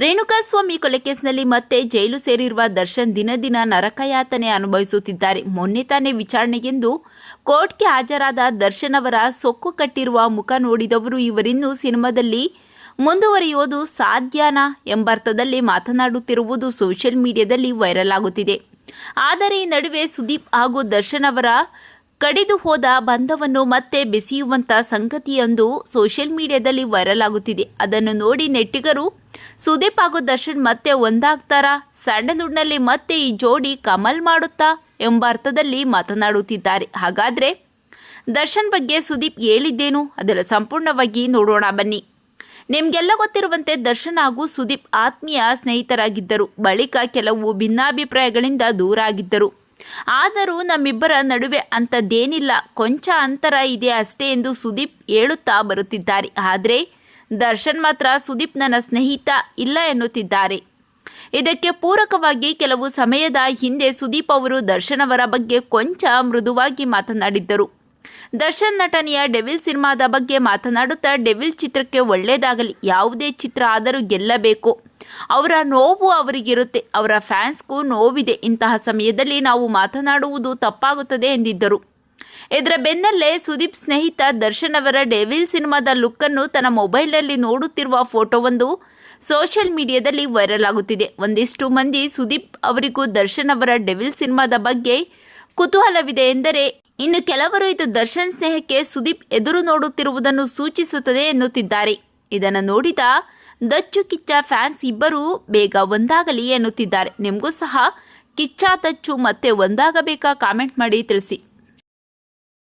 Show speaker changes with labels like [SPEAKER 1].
[SPEAKER 1] ರೇಣುಕಾಸ್ವಾಮಿ ಕೊಲೆ ಕೇಸ್ನಲ್ಲಿ ಮತ್ತೆ ಜೈಲು ಸೇರಿರುವ ದರ್ಶನ್ ದಿನ ದಿನ ನರಕಯಾತನೆ ಅನುಭವಿಸುತ್ತಿದ್ದಾರೆ. ಮೊನ್ನೆ ತಾನೇ ವಿಚಾರಣೆಗೆಂದು ಕೋರ್ಟ್ಗೆ ಹಾಜರಾದ ದರ್ಶನ್ ಅವರ ಸೊಕ್ಕು ಕಟ್ಟಿರುವ ಮುಖ ನೋಡಿದವರು ಇವರಿನ್ನೂ ಸಿನಿಮಾದಲ್ಲಿ ಮುಂದುವರಿಯೋದು ಸಾಧ್ಯನಾ ಎಂಬರ್ಥದಲ್ಲಿ ಮಾತನಾಡುತ್ತಿರುವುದು ಸೋಷಿಯಲ್ ಮೀಡಿಯಾದಲ್ಲಿ ವೈರಲ್ ಆಗುತ್ತಿದೆ. ಆದರೆ ಈ ನಡುವೆ ಸುದೀಪ್ ಹಾಗೂ ದರ್ಶನ್ ಅವರ ಕಡಿದು ಹೋದ ಬಂಧವನ್ನು ಮತ್ತೆ ಬೆಸೆಯುವಂಥ ಸಂಗತಿಯೊಂದು ಸೋಷಿಯಲ್ ಮೀಡಿಯಾದಲ್ಲಿ ವೈರಲ್ ಆಗುತ್ತಿದೆ. ಅದನ್ನು ನೋಡಿ ನೆಟ್ಟಿಗರು, ಸುದೀಪ್ ಹಾಗೂ ದರ್ಶನ್ ಮತ್ತೆ ಒಂದಾಗ್ತಾರಾ? ಸ್ಯಾಂಡಲ್ವುಡ್ನಲ್ಲಿ ಮತ್ತೆ ಈ ಜೋಡಿ ಕಮಲ್ ಮಾಡುತ್ತಾ? ಎಂಬ ಅರ್ಥದಲ್ಲಿ ಮಾತನಾಡುತ್ತಿದ್ದಾರೆ. ಹಾಗಾದ್ರೆ ದರ್ಶನ್ ಬಗ್ಗೆ ಸುದೀಪ್ ಹೇಳಿದ್ದೇನು? ಅದರ ಸಂಪೂರ್ಣವಾಗಿ ನೋಡೋಣ ಬನ್ನಿ. ನಿಮಗೆಲ್ಲ ಗೊತ್ತಿರುವಂತೆ ದರ್ಶನ್ ಹಾಗೂ ಸುದೀಪ್ ಆತ್ಮೀಯ ಸ್ನೇಹಿತರಾಗಿದ್ದರು. ಬಳಿಕ ಕೆಲವು ಭಿನ್ನಾಭಿಪ್ರಾಯಗಳಿಂದ ದೂರ ಆಗಿದ್ದರು. ಆದರೂ ನಮ್ಮಿಬ್ಬರ ನಡುವೆ ಅಂಥದ್ದೇನಿಲ್ಲ. ಕೊಂಚ ಅಂತರ ಇದೆ ಅಷ್ಟೇ ಎಂದು ಸುದೀಪ್ ಹೇಳುತ್ತಾ ಬರುತ್ತಿದ್ದಾರೆ. ಆದರೆ ದರ್ಶನ್ ಮಾತ್ರ ಸುದೀಪ್ ನನ್ನ ಸ್ನೇಹಿತ ಇಲ್ಲ ಎನ್ನುತ್ತಿದ್ದಾರೆ. ಇದಕ್ಕೆ ಪೂರಕವಾಗಿ ಕೆಲವು ಸಮಯದ ಹಿಂದೆ ಸುದೀಪ್ ಅವರು ದರ್ಶನ್ ಅವರ ಬಗ್ಗೆ ಕೊಂಚ ಮೃದುವಾಗಿ ಮಾತನಾಡಿದ್ದರು. ದರ್ಶನ್ ನಟನೆಯ ಡೆವಿಲ್ ಸಿನಿಮಾದ ಬಗ್ಗೆ ಮಾತನಾಡುತ್ತಾ ಡೆವಿಲ್ ಚಿತ್ರಕ್ಕೆ ಒಳ್ಳೆಯದಾಗಲಿ ಯಾವುದೇ ಚಿತ್ರ ಆದರೂ ಗೆಲ್ಲಬೇಕು. ಅವರ ನೋವು ಅವರಿಗಿರುತ್ತೆ, ಅವರ ಫ್ಯಾನ್ಸ್ಗೂ ನೋವಿದೆ. ಇಂತಹ ಸಮಯದಲ್ಲಿ ನಾವು ಮಾತನಾಡುವುದು ತಪ್ಪಾಗುತ್ತದೆ ಎಂದಿದ್ದರು. ಇದರ ಬೆನ್ನಲ್ಲೇ ಸುದೀಪ್ ಸ್ನೇಹಿತ ದರ್ಶನ್ ಅವರ ಡೆವಿಲ್ ಸಿನಿಮಾದ ಲುಕ್ಕನ್ನು ತನ್ನ ಮೊಬೈಲ್ನಲ್ಲಿ ನೋಡುತ್ತಿರುವ ಫೋಟೋವೊಂದು ಸೋಷಿಯಲ್ ಮೀಡಿಯಾದಲ್ಲಿ ವೈರಲ್ ಆಗುತ್ತಿದೆ. ಒಂದಿಷ್ಟು ಮಂದಿ ಸುದೀಪ್ ಅವರಿಗೂ ದರ್ಶನ್ ಅವರ ಡೆವಿಲ್ ಸಿನಿಮಾದ ಬಗ್ಗೆ ಕುತೂಹಲವಿದೆ ಎಂದರೆ, ಇನ್ನು ಕೆಲವರು ಇದು ದರ್ಶನ್ ಸ್ನೇಹಕ್ಕೆ ಸುದೀಪ್ ಎದುರು ನೋಡುತ್ತಿರುವುದನ್ನು ಸೂಚಿಸುತ್ತದೆ ಎನ್ನುತ್ತಿದ್ದಾರೆ. ಇದನ್ನು ನೋಡಿದ ದಚ್ಚು ಕಿಚ್ಚ ಫ್ಯಾನ್ಸ್ ಇಬ್ಬರೂ ಬೇಗ ಒಂದಾಗಲಿ ಎನ್ನುತ್ತಿದ್ದಾರೆ. ನಿಮಗೂ ಸಹ ಕಿಚ್ಚ ದಚ್ಚು ಮತ್ತೆ ಒಂದಾಗಬೇಕಾ ಕಾಮೆಂಟ್ ಮಾಡಿ ತಿಳಿಸಿ.